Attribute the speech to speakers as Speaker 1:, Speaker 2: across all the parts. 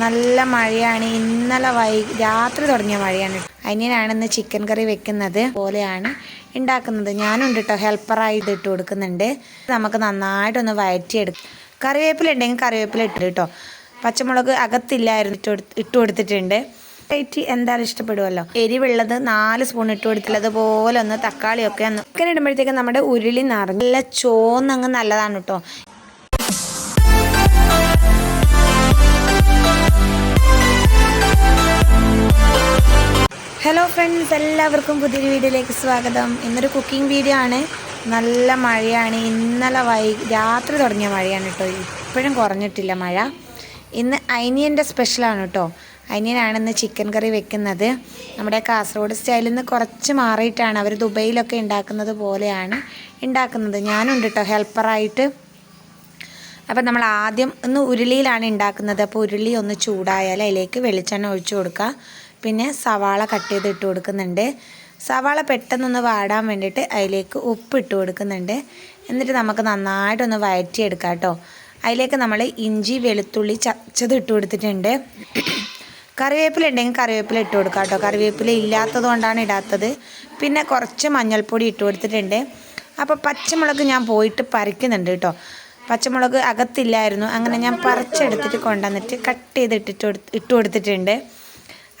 Speaker 1: നല്ല മഴയാണ്. ഇന്നലെ വൈ രാത്രി തുടങ്ങിയ മഴയാണ്. അനിയനാണ് ഇന്ന് ചിക്കൻ കറി വെക്കുന്നത് പോലെയാണ് ഉണ്ടാക്കുന്നത് ഞാനുണ്ട് കേട്ടോ ഹെൽപ്പറായിട്ട് ഇട്ട് കൊടുക്കുന്നുണ്ട്. നമുക്ക് നന്നായിട്ടൊന്ന് വഴറ്റിയെടുക്കും കറിവേപ്പില ഉണ്ടെങ്കിൽ കറിവേപ്പില ഇട്ട് കേട്ടോ പച്ചമുളക് അകത്തില്ലായിരുന്നു ഇട്ട് ഇട്ട് കൊടുത്തിട്ടുണ്ട്. വെറൈറ്റി എന്തായാലും ഇഷ്ടപ്പെടുമല്ലോ എരിവുള്ളത് നാല് സ്പൂൺ ഇട്ട് കൊടുത്തിട്ടുള്ളത് പോലെ ഒന്ന് തക്കാളിയൊക്കെ ഒന്ന് ചിക്കൻ ഇടുമ്പോഴത്തേക്ക് നമ്മുടെ ഉരുളി നിറഞ്ഞ നല്ല ചോന്നങ്ങ് നല്ലതാണ് കേട്ടോ ഹലോ ഫ്രണ്ട്സ് എല്ലാവർക്കും പുതിയൊരു വീഡിയോയിലേക്ക് സ്വാഗതം. ഇന്നൊരു കുക്കിംഗ് വീഡിയോ ആണ്. നല്ല മഴയാണ്. ഇന്നലെ വൈ രാത്രി തുടങ്ങിയ മഴയാണ് കേട്ടോ ഇപ്പോഴും കുറഞ്ഞിട്ടില്ല മഴ. ഇന്ന് അനിയന്റെ സ്പെഷ്യലാണ് കേട്ടോ അനിയനാണ് ഇന്ന് ചിക്കൻ കറി വെക്കുന്നത്. നമ്മുടെ കാസർഗോഡ് സ്റ്റൈലിൽ നിന്ന് കുറച്ച് മാറിയിട്ടാണ്. അവർ ദുബൈയിലൊക്കെ ഉണ്ടാക്കുന്നത് പോലെയാണ് ഉണ്ടാക്കുന്നത് ഞാനുണ്ട് കേട്ടോ ഹെൽപ്പറായിട്ട് അപ്പം നമ്മൾ ആദ്യം ഒന്ന് ഉരുളിയിലാണ് ഉണ്ടാക്കുന്നത് അപ്പോൾ ഉരുളി ഒന്ന് ചൂടായാൽ അതിലേക്ക് വെളിച്ചെണ്ണ ഒഴിച്ചു കൊടുക്കുക. പിന്നെ സവാള കട്ട് ചെയ്ത് ഇട്ട് കൊടുക്കുന്നുണ്ട്. സവാള പെട്ടെന്നൊന്ന് വാടാൻ വേണ്ടിയിട്ട് അതിലേക്ക് ഉപ്പ് ഇട്ട് കൊടുക്കുന്നുണ്ട്. എന്നിട്ട് നമുക്ക് നന്നായിട്ടൊന്ന് വഴറ്റിയെടുക്കാം കേട്ടോ. അതിലേക്ക് നമ്മൾ ഇഞ്ചി വെളുത്തുള്ളി ചച്ചത് ഇട്ട് കൊടുത്തിട്ടുണ്ട്. കറിവേപ്പില ഉണ്ടെങ്കിൽ കറിവേപ്പില ഇട്ട് കൊടുക്കാം കേട്ടോ. കറിവേപ്പില ഇല്ലാത്തത് കൊണ്ടാണ് ഇടാത്തത്. പിന്നെ കുറച്ച് മഞ്ഞൾപ്പൊടി ഇട്ട് കൊടുത്തിട്ടുണ്ട്. അപ്പോൾ പച്ചമുളക് ഞാൻ പോയിട്ട് പറിക്കുന്നുണ്ട് കേട്ടോ. പച്ചമുളക് അകത്തില്ലായിരുന്നു. അങ്ങനെ ഞാൻ പറിച്ചെടുത്തിട്ട് കൊണ്ടുവന്നിട്ട് കട്ട് ചെയ്ത് ഇട്ടിട്ട് ഇട്ട് കൊടുത്തിട്ടുണ്ട്.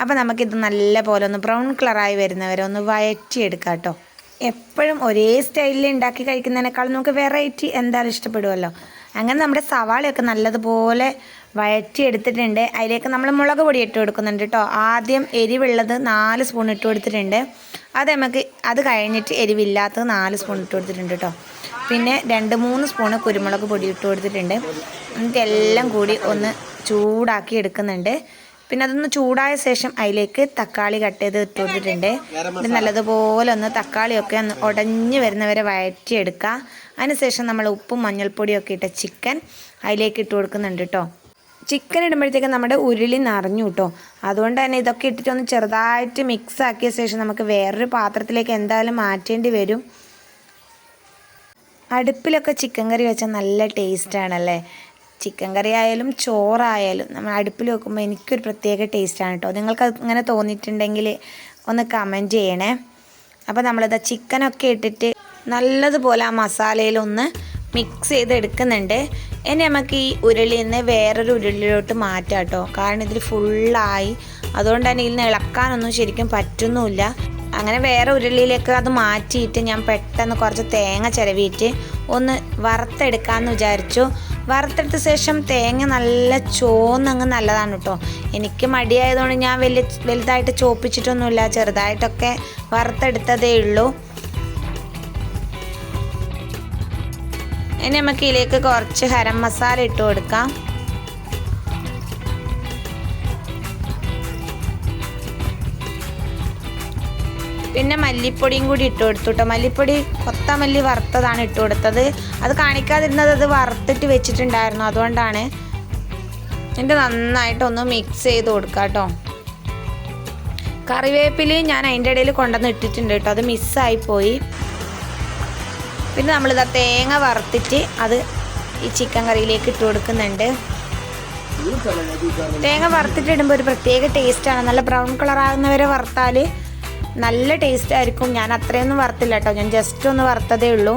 Speaker 1: അപ്പോൾ നമുക്കിത് നല്ല പോലെ ഒന്ന് ബ്രൗൺ കളറായി വരുന്നവരെ ഒന്ന് വഴറ്റിയെടുക്കാം കേട്ടോ എപ്പോഴും ഒരേ സ്റ്റൈലിൽ ഉണ്ടാക്കി കഴിക്കുന്നതിനേക്കാൾ നമുക്ക് വെറൈറ്റി എന്തായാലും ഇഷ്ടപ്പെടുമല്ലോ അങ്ങനെ നമ്മുടെ സവാളയൊക്കെ നല്ലതുപോലെ വഴറ്റിയെടുത്തിട്ടുണ്ട്. അതിലേക്ക് നമ്മൾ മുളക് പൊടി ഇട്ട് കൊടുക്കുന്നുണ്ട് കേട്ടോ ആദ്യം എരിവുള്ളത് നാല് സ്പൂൺ ഇട്ട് കൊടുത്തിട്ടുണ്ട്. അത് നമുക്ക് അത് കഴിഞ്ഞിട്ട് എരിവില്ലാത്തത് നാല് സ്പൂൺ ഇട്ട് കൊടുത്തിട്ടുണ്ട് കേട്ടോ പിന്നെ രണ്ട് മൂന്ന് സ്പൂണ് കുരുമുളക് പൊടി ഇട്ട് കൊടുത്തിട്ടുണ്ട്. എന്നിട്ട് എല്ലാം കൂടി ഒന്ന് ചൂടാക്കി എടുക്കുന്നുണ്ട്. പിന്നെ അതൊന്ന് ചൂടായ ശേഷം അതിലേക്ക് തക്കാളി കട്ട് ചെയ്ത് ഇട്ട് കൊടുത്തിട്ടുണ്ട്. ഇത് നല്ലതുപോലെ ഒന്ന് തക്കാളിയൊക്കെ ഒന്ന് ഉടഞ്ഞ് വരുന്നവരെ വഴറ്റിയെടുക്കുക. അതിനുശേഷം നമ്മൾ ഉപ്പും മഞ്ഞൾപ്പൊടിയൊക്കെ ഇട്ട ചിക്കൻ അതിലേക്ക് ഇട്ട് കൊടുക്കുന്നുണ്ട് കേട്ടോ ചിക്കൻ ഇടുമ്പോഴത്തേക്ക് നമ്മുടെ ഉരുളി നിറഞ്ഞു കേട്ടോ അതുകൊണ്ട് തന്നെ ഇതൊക്കെ ഇട്ടിട്ട് ഒന്ന് ചെറുതായിട്ട് മിക്സ് ആക്കിയ ശേഷം നമുക്ക് വേറൊരു പാത്രത്തിലേക്ക് എന്തായാലും മാറ്റേണ്ടി വരും. അടുപ്പിലൊക്കെ ചിക്കൻ കറി വെച്ചാൽ നല്ല ടേസ്റ്റാണല്ലേ ചിക്കൻ കറി ആയാലും ചോറായാലും നമ്മൾ അടുപ്പിൽ വെക്കുമ്പോൾ എനിക്കൊരു പ്രത്യേക ടേസ്റ്റാണ് കേട്ടോ നിങ്ങൾക്ക് അങ്ങനെ തോന്നിയിട്ടുണ്ടെങ്കിൽ ഒന്ന് കമന്റ് ചെയ്യണേ. അപ്പോൾ നമ്മളിത് ചിക്കനൊക്കെ ഇട്ടിട്ട് നല്ലതുപോലെ ആ മസാലയിലൊന്ന് മിക്സ് ചെയ്ത് എടുക്കുന്നുണ്ട് ഇനി നമുക്ക് ഈ ഉരുളിയിൽ നിന്ന് വേറൊരു ഉരുളിയിലോട്ട് മാറ്റാം കേട്ടോ കാരണം ഇതിൽ ഫുള്ളായി അതുകൊണ്ട് തന്നെ ഇതിൽ നിന്ന് ഇളക്കാനൊന്നും ശരിക്കും പറ്റുന്നുമില്ല. അങ്ങനെ വേറെ ഉരുളിയിലേക്ക് അത് മാറ്റിയിട്ട് ഞാൻ പെട്ടെന്ന് കുറച്ച് തേങ്ങ ചിരവിയിട്ട് ഒന്ന് വറുത്തെടുക്കാമെന്ന് വിചാരിച്ചു. വറുത്തെടുത്ത ശേഷം തേങ്ങ നല്ല ചോന്നങ്ങ് നല്ലതാണ് കേട്ടോ എനിക്ക് മടിയായതുകൊണ്ട് ഞാൻ വലിയ വലുതായിട്ട് ചോപ്പിച്ചിട്ടൊന്നുമില്ല. ചെറുതായിട്ടൊക്കെ വറുത്തെടുത്തതേ ഉള്ളൂ. ഇനി നമുക്ക് ഇതിലേക്ക് കുറച്ച് ഗരം മസാല ഇട്ട് കൊടുക്കാം. പിന്നെ മല്ലിപ്പൊടിയും കൂടി ഇട്ട് കൊടുത്തു കേട്ടോ മല്ലിപ്പൊടി കൊത്തമല്ലി വറുത്തതാണ് ഇട്ട് കൊടുത്തത്. അത് കാണിക്കാതിരുന്നത് അത് വറുത്തിട്ട് വെച്ചിട്ടുണ്ടായിരുന്നു. അതുകൊണ്ടാണ് എന്നിട്ട് നന്നായിട്ടൊന്ന് മിക്സ് ചെയ്ത് കൊടുക്കാം കേട്ടോ കറിവേപ്പില ഞാൻ അതിന്റെ ഇടയിൽ കൊണ്ടുവന്ന് ഇട്ടിട്ടുണ്ട് കേട്ടോ അത് മിസ്സായി പോയി. പിന്നെ നമ്മളിതാ തേങ്ങ വറുത്തിട്ട് അത് ഈ ചിക്കൻ കറിയിലേക്ക് ഇട്ട് കൊടുക്കുന്നുണ്ട്. തേങ്ങ വറുത്തിട്ടിടുമ്പോൾ ഒരു പ്രത്യേക ടേസ്റ്റാണ് നല്ല ബ്രൗൺ കളർ ആകുന്നവരെ വറുത്താൽ നല്ല ടേസ്റ്റ് ആയിരിക്കും. ഞാൻ അത്രയൊന്നും വറുത്തില്ല കേട്ടോ ഞാൻ ജസ്റ്റ് ഒന്ന് വറുത്തതേ ഉള്ളൂ.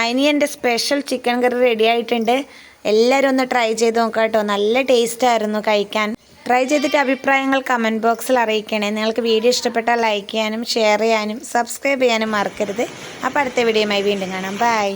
Speaker 1: അതിന് എന്റെ സ്പെഷ്യൽ ചിക്കൻ കറി റെഡി ആയിട്ടുണ്ട്. എല്ലാവരും ഒന്ന് ട്രൈ ചെയ്ത് നോക്കാം കേട്ടോ നല്ല ടേസ്റ്റ് ആയിരുന്നു കഴിക്കാൻ. ട്രൈ ചെയ്തിട്ട് അഭിപ്രായങ്ങൾ കമന്റ് ബോക്സിൽ അറിയിക്കണേ. നിങ്ങൾക്ക് വീഡിയോ ഇഷ്ടപ്പെട്ടാൽ ലൈക്ക് ചെയ്യാനും ഷെയർ ചെയ്യാനും സബ്സ്ക്രൈബ് ചെയ്യാനും മറക്കരുത്. അപ്പോൾ അടുത്ത വീഡിയോയുമായി വീണ്ടും കാണാം. ബൈ